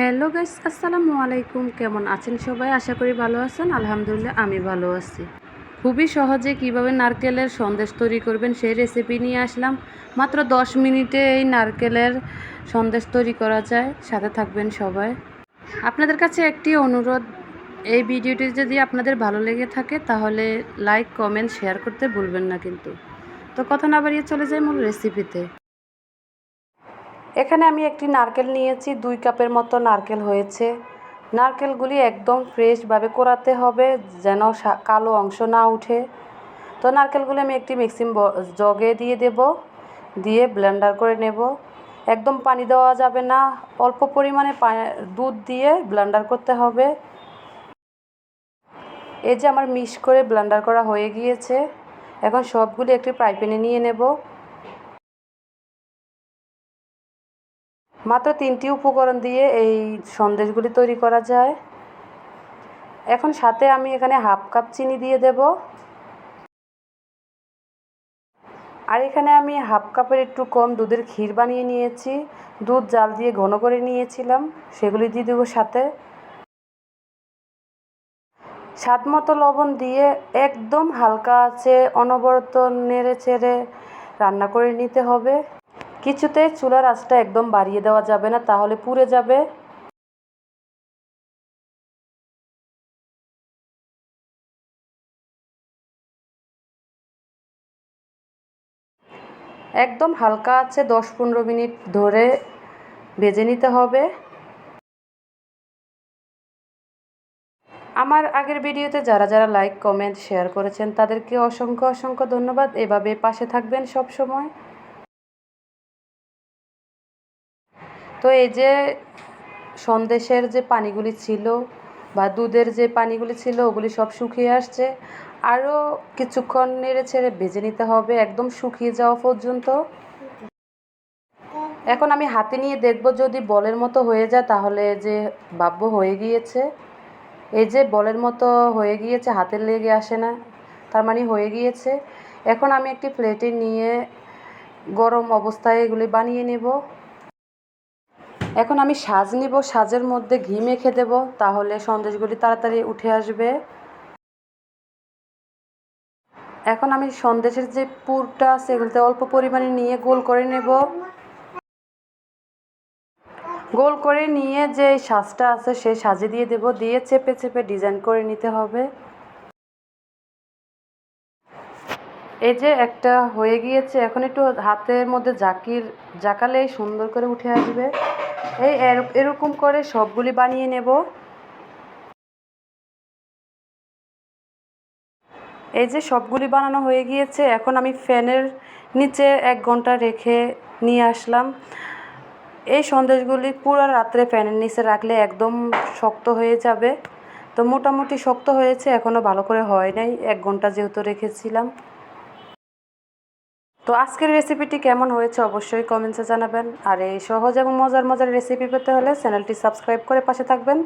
Hello guys, আসসালামু আলাইকুম। কেমন আছেন সবাই? আশা করি ভালো আছেন। আলহামদুলিল্লাহ, আমি ভালো আছি। খুবই সহজে কীভাবে নারকেলের সন্দেশ তৈরি করবেন সেই রেসিপি নিয়ে আসলাম। মাত্র দশ মিনিটে এই নারকেলের সন্দেশ তৈরি করা যায়। সাথে থাকবেন সবাই। আপনাদের কাছে একটি অনুরোধ, এই ভিডিওটি যদি আপনাদের ভালো লেগে থাকে, তাহলে লাইক কমেন্ট শেয়ার করতে ভুলবেন না কিন্তু। তো কথা না বাড়িয়ে চলে যাই মূল রেসিপিতে এখানে আমি একটি নারকেল নিয়েছি, দুই কাপের মতো নারকেল হয়েছে। নারকেলগুলি একদম ফ্রেশভাবে কোরাতে হবে, যেন কালো অংশ না উঠে। তো নারকেলগুলি আমি একটি মিক্সিং জগে দিয়ে দেব, দিয়ে ব্লেন্ডার করে নেব। একদম পানি দেওয়া যাবে না, অল্প পরিমাণে দুধ দিয়ে ব্লেন্ডার করতে হবে। এই যে আমার মিক্স করে ব্লেন্ডার করা হয়ে গিয়েছে, এখন সবগুলি একটি ফ্রাই প্যানে নিয়ে নেব। মাত্র তিনটি উপকরণ দিয়ে এই সন্দেশগুলি তৈরি করা যায়। এখন সাথে আমি এখানে হাফ কাপ চিনি দিয়ে দেব। আর এখানে আমি হাফ কাপের একটু কম দুধের ক্ষীর বানিয়ে নিয়েছি। দুধ জাল দিয়ে ঘন করে নিয়েছিলাম, সেগুলি দিয়ে দেবো সাথে। স্বাদ মতো লবণ দিয়ে একদম হালকা আছে, অনবরত নেড়ে চেড়ে রান্না করে নিতে হবে। কিছুতে চুলার আঁচটা একদম বাড়িয়ে দেওয়া যাবে না, তাহলে পুড়ে যাবে। একদম হালকা আছে দশ পনেরো মিনিট ধরে ভেজে নিতে হবে। আমার আগের ভিডিওতে যারা যারা লাইক, কমেন্ট, শেয়ার করেছেন, তাদেরকে অসংখ্য অসংখ্য ধন্যবাদ। এভাবে পাশে থাকবেন সব সময়। তো এই যে সন্দেশের যে পানিগুলি ছিল বা দুধের যে পানিগুলি ছিল, ওগুলি সব শুকিয়ে আসছে। আরও কিছুক্ষণ নেড়ে ছেড়ে ভেজে নিতে হবে, একদম শুকিয়ে যাওয়া পর্যন্ত। এখন আমি হাতে নিয়ে দেখব যদি বলের মতো হয়ে যায়, তাহলে যে ভাববো হয়ে গিয়েছে। এই যে বলের মতো হয়ে গিয়েছে হাতে লেগে আসে না, তার মানে হয়ে গিয়েছে। এখন আমি একটি প্লেটে নিয়ে গরম অবস্থায় এগুলি বানিয়ে নেব। এখন আমি সাজ নিব, সাজের মধ্যে ঘি মেখে দেব, তাহলে সন্দেশগুলি তাড়াতাড়ি উঠে আসবে। এখন আমি সন্দেশের যে পুরটা আছে এগুলোতে অল্প পরিমাণে নিয়ে গোল করে নেব। গোল করে নিয়ে যে সাজটা আছে সেই সাজে দিয়ে দেব, দিয়ে চেপে চেপে ডিজাইন করে নিতে হবে। এই যে একটা হয়ে গিয়েছে, এখন একটু হাতের মধ্যে জাকির জাকালে সুন্দর করে উঠে আসবে। এই এর- এরকম করে সবগুলি বানিয়ে নেব। এই যে সবগুলি বানানো হয়ে গিয়েছে, এখন আমি ফ্যানের নিচে এক ঘণ্টা রেখে নিয়ে আসলাম। এই সন্দেশগুলি পুরো রাত্রে ফ্যানের নিচে রাখলে একদম শক্ত হয়ে যাবে। তো মোটামুটি শক্ত হয়েছে এখনও ভালো করে হয় নাই, এক ঘণ্টা যেহেতু রেখেছিলাম। তো আজকের রেসিপিটি কেমন হয়েছে অবশ্যই কমেন্টসে জানাবেন। আর এই সহজ এবং মজার মজার রেসিপি পেতে হলে চ্যানেলটি সাবস্ক্রাইব করে পাশে থাকবেন।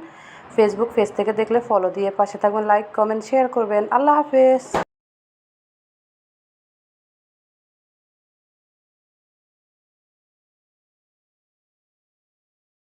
ফেসবুক পেজ থেকে দেখলে ফলো দিয়ে পাশে থাকবেন লাইক কমেন্ট শেয়ার করবেন। আল্লাহ হাফেজ।